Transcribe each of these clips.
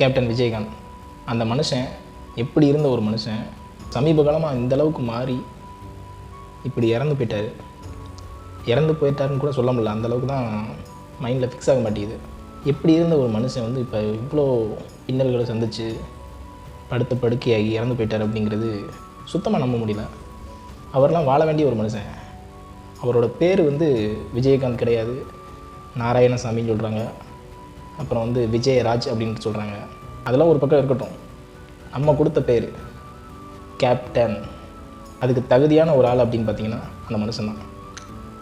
Captain Vijayakanth. அந்த மனுஷன் எப்படி இருந்த ஒரு மனுஷன் சமீப காலமாக இந்த அளவுக்கு மாறி இப்படி இறந்து போயிட்டார். இறந்து போயிட்டாருன்னு கூட சொல்ல முடியல. அந்த அளவுக்கு தான் மைண்டில் ஃபிக்ஸ் ஆக மாட்டேங்குது. எப்படி இருந்த ஒரு மனுஷன் வந்து இப்போ இவ்வளோ இன்னல்களை சந்திச்சு படுத்த படுக்கையாகி இறந்து போயிட்டார் அப்படிங்கிறது சுத்தமாக நம்ப முடியல. அவர்லாம் வாழ வேண்டிய ஒரு மனுஷன். அவரோட பேர் வந்து விஜயகாந்த் கிடையாது. நாராயணசாமின்னு சொல்கிறாங்க அப்புறம் வந்து விஜயராஜ் அப்படின்னு சொல்கிறாங்க அதெல்லாம் ஒரு பக்கம் இருக்கட்டும். நம்ம கொடுத்த பேர் கேப்டன் அதுக்கு தகுதியான ஒரு ஆள் அப்படின்னு பார்த்தீங்கன்னா அந்த மனுஷன்தான்.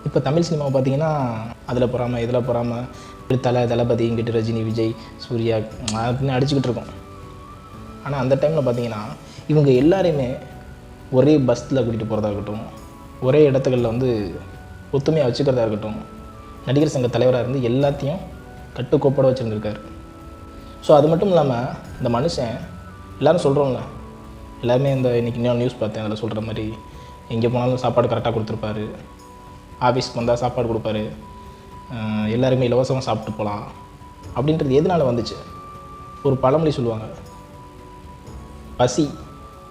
இப்போ தமிழ் சினிமாவை பார்த்தீங்கன்னா அதில் பொறாமல் இதில் பொறாமல் தலை தளபதி இங்கிட்டு ரஜினி விஜய் சூர்யா அப்படின்னு அடிச்சுக்கிட்டு இருக்கோம். ஆனால் அந்த டைமில் பார்த்தீங்கன்னா இவங்க எல்லாரையுமே ஒரே பஸ்ஸில் கூட்டிகிட்டு போகிறதா இருக்கட்டும். ஒரே இடத்துகளில் வந்து ஒத்துமையாக வச்சுக்கிறதா இருக்கட்டும். நடிகர் சங்க தலைவராக இருந்து எல்லாத்தையும் கட்டுக்கோப்போட வச்சுருந்துருக்காரு. ஸோ அது மட்டும் இல்லாமல் இந்த மனுஷன் எல்லோரும் சொல்கிறோம்ல எல்லாருமே இந்த இன்றைக்கி இன்னொரு நியூஸ் பார்த்தேன் அதில் சொல்கிற மாதிரி எங்கே போனாலும் சாப்பாடு கரெக்டாக கொடுத்துருப்பாரு. ஆஃபீஸ்க்கு வந்தால் சாப்பாடு கொடுப்பாரு. எல்லாருமே இலவசமாக சாப்பிட்டு போகலாம் அப்படின்றது எதனால் வந்துச்சு? ஒரு பழமொழி சொல்லுவாங்க. பசி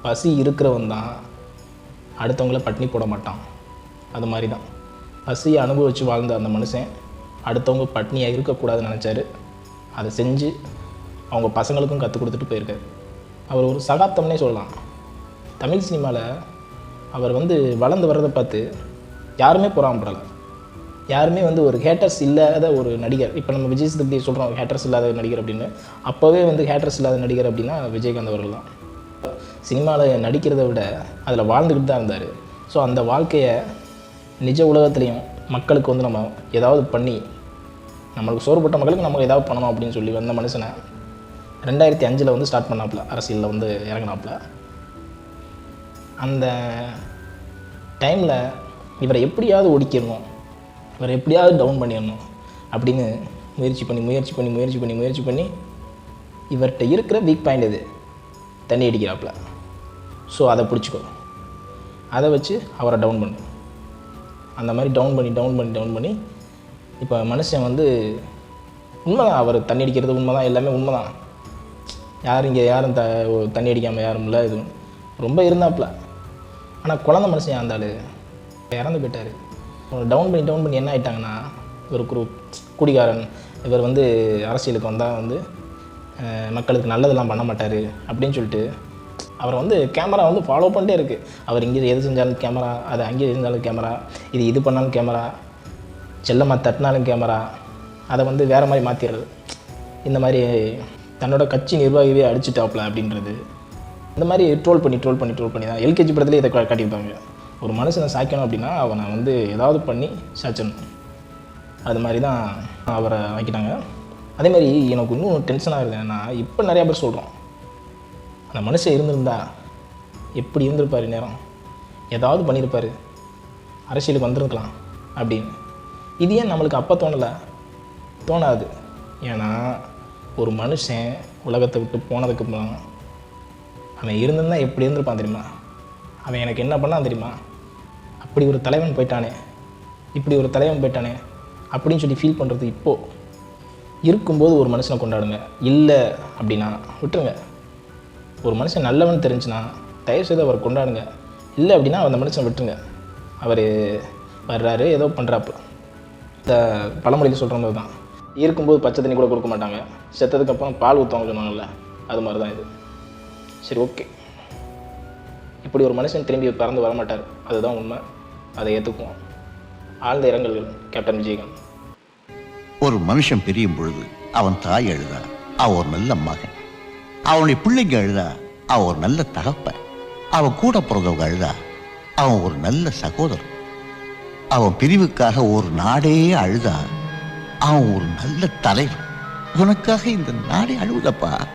பசி இருக்கிறவன் தான் அடுத்தவங்கள பட்டினி போட மாட்டான். அது மாதிரி தான் பசியை அனுபவித்து வாழ்ந்த அந்த மனுஷன் அடுத்தவங்க பட்னியாக இருக்கக்கூடாதுன்னு நினச்சாரு. அதை செஞ்சு அவங்க பசங்களுக்கும் கற்றுக் கொடுத்துட்டு போயிருக்காரு. அவர் ஒரு சகாப்தம்னே சொல்லலாம். தமிழ் சினிமாவில் அவர் வந்து வளர்ந்து வர்றதை பார்த்து யாருமே பொறாமப்படலை. யாருமே வந்து ஒரு ஹேட்டர்ஸ் இல்லாத ஒரு நடிகர் இப்போ நம்ம விஜய் சேதுபதி சொல்கிறோம் ஹேட்டர்ஸ் இல்லாத நடிகர் அப்படின்னு. அப்போவே வந்து ஹேட்டர்ஸ் இல்லாத நடிகர் அப்படின்னா விஜயகாந்த் அவர்கள் தான். சினிமாவில் நடிக்கிறத விட அதில் வாழ்ந்துக்கிட்டு தான் இருந்தார். ஸோ அந்த வாழ்க்கையை நிஜ உலகத்துலேயும் மக்களுக்கு வந்து நம்ம ஏதாவது பண்ணி நம்மளுக்கு சோறுபட்ட மக்களுக்கு நம்ம ஏதாவது பண்ணணும் அப்படின்னு சொல்லி வந்த மனுஷனை ரெண்டாயிரத்தி அஞ்சில் வந்து ஸ்டார்ட் பண்ணாப்புல. அரசியலில் வந்து இறங்கினாப்புல. அந்த டைமில் இவரை எப்படியாவது ஒடிக்கிடணும். இவரை எப்படியாவது டவுன் பண்ணிடணும் அப்படின்னு முயற்சி பண்ணி முயற்சி பண்ணி முயற்சி பண்ணி முயற்சி பண்ணி இவர்கிட்ட இருக்கிற வீக் பாயிண்ட் இது தண்ணி அடிக்கிறாப்புல. ஸோ அதை பிடிச்சிக்கோ. அதை வச்சு அவரை டவுன் பண்ணு. அந்த மாதிரி டவுன் பண்ணி டவுன் பண்ணி டவுன் பண்ணி இப்போ மனுஷன் வந்து உண்மைதான் அவர் தண்ணி அடிக்கிறது உண்மை தான் எல்லாமே உண்மைதான். யாரும் இங்கே யாரும் த தண்ணி அடிக்காமல் யாரும் இல்லை எதுவும் ரொம்ப இருந்தாப்புல. ஆனால் குழந்த மனுஷன் அந்த இறந்து போயிட்டார். டவுன் பண்ணி டவுன் பண்ணி என்ன ஆகிட்டாங்கன்னா ஒரு குரு குடிகாரன் இவர் வந்து அரசியலுக்கு வந்தால் வந்து மக்களுக்கு நல்லதெல்லாம் பண்ண மாட்டார் அப்படின்னு சொல்லிட்டு அவரை வந்து கேமரா வந்து ஃபாலோ பண்ணிட்டே இருக்குது அவர் இங்கே எது செஞ்சாலும் கேமரா அது அங்கே இருந்தாலும் கேமரா இது இது பண்ணாலும் கேமரா செல்லமாக தட்டினாலும் கேமரா. அதை வந்து வேறு மாதிரி மாற்றிடுறது இந்த மாதிரி தன்னோட கட்சி நிர்வாகிவே அடிச்சுட்டாப்ல அப்படின்றது. இந்த மாதிரி ட்ரோல் பண்ணி ட்ரோல் பண்ணி ட்ரோல் பண்ணி தான் எல்கேஜி படத்துலேயே இதை காட்டியிருப்பாங்க. ஒரு மனுஷனை சாய்க்கணும் அப்படின்னா அவனை வந்து ஏதாவது பண்ணி சாய்ச்சணும் அது மாதிரி தான் அவரை ஆக்கிட்டாங்க. அதே மாதிரி எனக்கு இன்னும் டென்ஷன் ஆகுது ஏன்னா இப்போ நிறையா பேர் சொல்கிறோம் அந்த மனுஷன் இருந்திருந்தா எப்படி இருந்திருப்பார் நேரம்? ஏதாவது பண்ணியிருப்பார். அரசியலுக்கு வந்திருக்கலாம் அப்படின்னு. இது ஏன் நம்மளுக்கு அப்போ தோணலை? தோணாது. ஏன்னா ஒரு மனுஷன் உலகத்தை விட்டு போனதுக்கு அப்புறம் அவன் இருந்திருந்தால் எப்படி இருந்திருப்பான் தெரியுமா? அவன் எனக்கு என்ன பண்ணான் தெரியுமா? அப்படி ஒரு தலைவன் போயிட்டானே. இப்படி ஒரு தலைவன் போயிட்டானே. அப்படின்னு சொல்லி ஃபீல் பண்ணுறது இப்போது இருக்கும்போது ஒரு மனுஷனை கொண்டாடுங்க. இல்லை அப்படின்னா விட்டுருங்க. ஒரு மனுஷன் நல்லவன் தெரிஞ்சுன்னா தயவு செய்து அவரை கொண்டாடுங்க. இல்லை அப்படின்னா அந்த மனுஷனை விட்டுருங்க. அவர் வர்றாரு ஏதோ பண்ணுறாப்பு இந்த பழமொழியில் சொல்கிற மாதிரி தான். இருக்கும்போது பச்சை தண்ணி கூட கொடுக்க மாட்டாங்க. செத்ததுக்கு அப்புறம் பால் ஊற்றுவாங்க சொன்னாங்கல்ல அது மாதிரி தான் இது. சரி ஓகே. இப்படி ஒரு மனுஷன் திரும்பி பறந்து வர மாட்டார் அதுதான் உண்மை. அதை ஏற்றுக்குவோம் ஆழ்ந்த இரங்கல்கள் கேப்டன் விஜயகாந்த். ஒரு மனுஷன் பிரியும் பொழுது அவன் தாய் எழுத அவ ஒரு நல்ல மகன். அவனுடைய பிள்ளைங்க எழுதா அவ ஒரு நல்ல தகப்பன். அவன் கூட பிறந்தவங்க அழுதா அவன் ஒரு நல்ல சகோதரன். அவன் பிரிவுக்காக ஒரு நாடே அழுதா அவன் ஒரு நல்ல தலைவன். உனக்காக இந்த நாடே அழுவுதப்பா